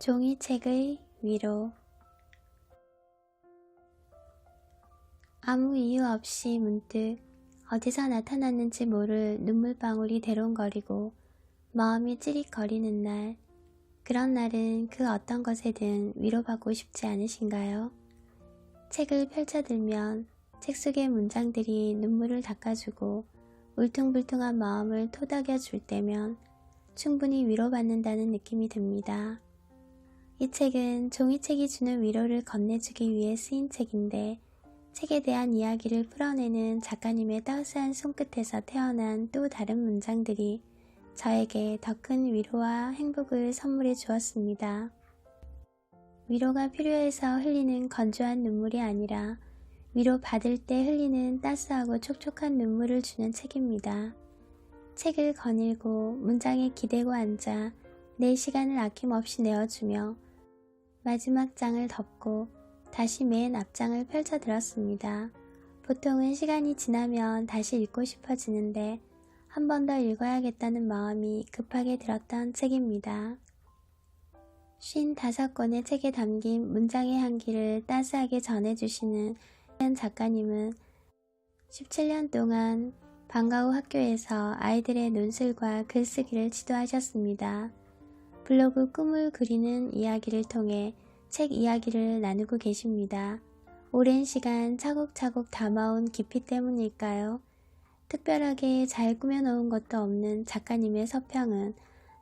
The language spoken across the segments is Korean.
종이책의 위로 아무 이유 없이 문득 어디서 나타났는지 모를 눈물방울이 대롱거리고 마음이 찌릿거리는 날 그런 날은 그 어떤 것에든 위로받고 싶지 않으신가요? 책을 펼쳐들면 책 속의 문장들이 눈물을 닦아주고 울퉁불퉁한 마음을 토닥여 줄 때면 충분히 위로받는다는 느낌이 듭니다. 이 책은 종이책이 주는 위로를 건네주기 위해 쓰인 책인데 책에 대한 이야기를 풀어내는 작가님의 따스한 손끝에서 태어난 또 다른 문장들이 저에게 더 큰 위로와 행복을 선물해 주었습니다. 위로가 필요해서 흘리는 건조한 눈물이 아니라 위로 받을 때 흘리는 따스하고 촉촉한 눈물을 주는 책입니다. 책을 거닐고 문장에 기대고 앉아 내 시간을 아낌없이 내어주며 마지막 장을 덮고 다시 맨 앞장을 펼쳐 들었습니다. 보통은 시간이 지나면 다시 읽고 싶어지는데 한 번 더 읽어야겠다는 마음이 급하게 들었던 책입니다. 쉰 다섯 권의 책에 담긴 문장의 향기를 따스하게 전해주시는 작가님은 17년 동안 방과 후 학교에서 아이들의 논술과 글쓰기를 지도하셨습니다. 블로그 꿈을 그리는 이야기를 통해 책 이야기를 나누고 계십니다. 오랜 시간 차곡차곡 담아온 깊이 때문일까요? 특별하게 잘 꾸며놓은 것도 없는 작가님의 서평은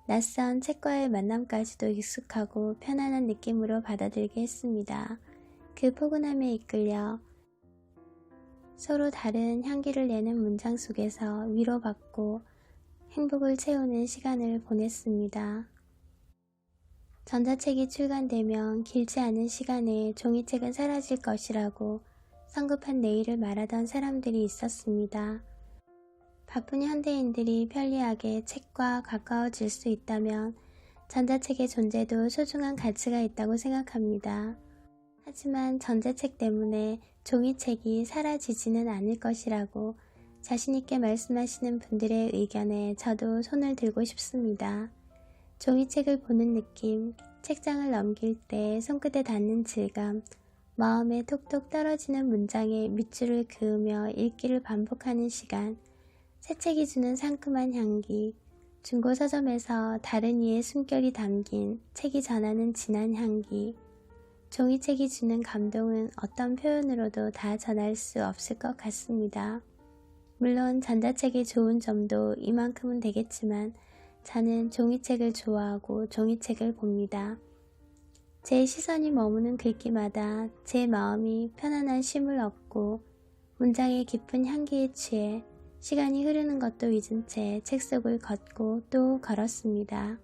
낯선 책과의 만남까지도 익숙하고 편안한 느낌으로 받아들게 했습니다. 그 포근함에 이끌려 서로 다른 향기를 내는 문장 속에서 위로받고 행복을 채우는 시간을 보냈습니다. 전자책이 출간되면 길지 않은 시간에 종이책은 사라질 것이라고 성급한 내일을 말하던 사람들이 있었습니다. 바쁜 현대인들이 편리하게 책과 가까워질 수 있다면 전자책의 존재도 소중한 가치가 있다고 생각합니다. 하지만 전자책 때문에 종이책이 사라지지는 않을 것이라고 자신있게 말씀하시는 분들의 의견에 저도 손을 들고 싶습니다. 종이책을 보는 느낌, 책장을 넘길 때 손끝에 닿는 질감, 마음에 톡톡 떨어지는 문장에 밑줄을 그으며 읽기를 반복하는 시간, 새 책이 주는 상큼한 향기, 중고 서점에서 다른 이의 숨결이 담긴 책이 전하는 진한 향기, 종이책이 주는 감동은 어떤 표현으로도 다 전할 수 없을 것 같습니다. 물론 전자책의 좋은 점도 이만큼은 되겠지만 저는 종이책을 좋아하고 종이책을 봅니다. 제 시선이 머무는 글귀마다 제 마음이 편안한 쉼을 얻고 문장의 깊은 향기에 취해 시간이 흐르는 것도 잊은 채 책 속을 걷고 또 걸었습니다.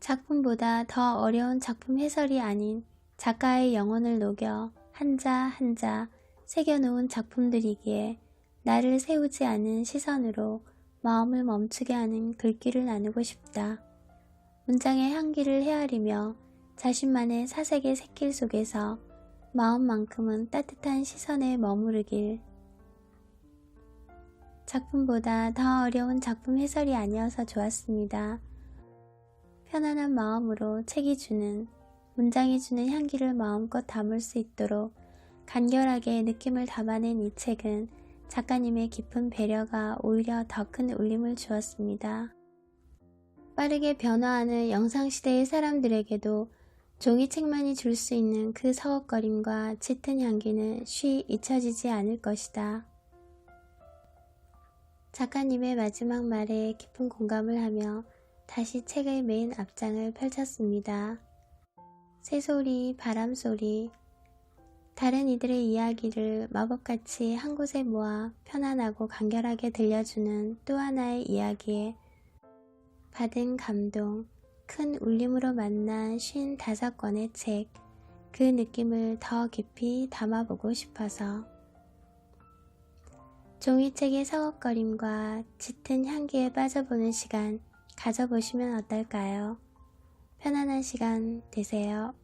작품보다 더 어려운 작품 해설이 아닌 작가의 영혼을 녹여 한자 한자 새겨놓은 작품들이기에 나를 세우지 않은 시선으로 마음을 멈추게 하는 글귀를 나누고 싶다. 문장의 향기를 헤아리며 자신만의 사색의 새길 속에서 마음만큼은 따뜻한 시선에 머무르길. 작품보다 더 어려운 작품 해설이 아니어서 좋았습니다. 편안한 마음으로 책이 주는, 문장이 주는 향기를 마음껏 담을 수 있도록 간결하게 느낌을 담아낸 이 책은 작가님의 깊은 배려가 오히려 더 큰 울림을 주었습니다. 빠르게 변화하는 영상시대의 사람들에게도 종이책만이 줄 수 있는 그 서걱거림과 짙은 향기는 쉬 잊혀지지 않을 것이다. 작가님의 마지막 말에 깊은 공감을 하며 다시 책의 메인 앞장을 펼쳤습니다. 새소리, 바람소리, 다른 이들의 이야기를 마법같이 한 곳에 모아 편안하고 간결하게 들려주는 또 하나의 이야기에 받은 감동, 큰 울림으로 만난 쉰 다섯 권의 책, 그 느낌을 더 깊이 담아보고 싶어서 종이책의 서걱거림과 짙은 향기에 빠져보는 시간 가져보시면 어떨까요? 편안한 시간 되세요.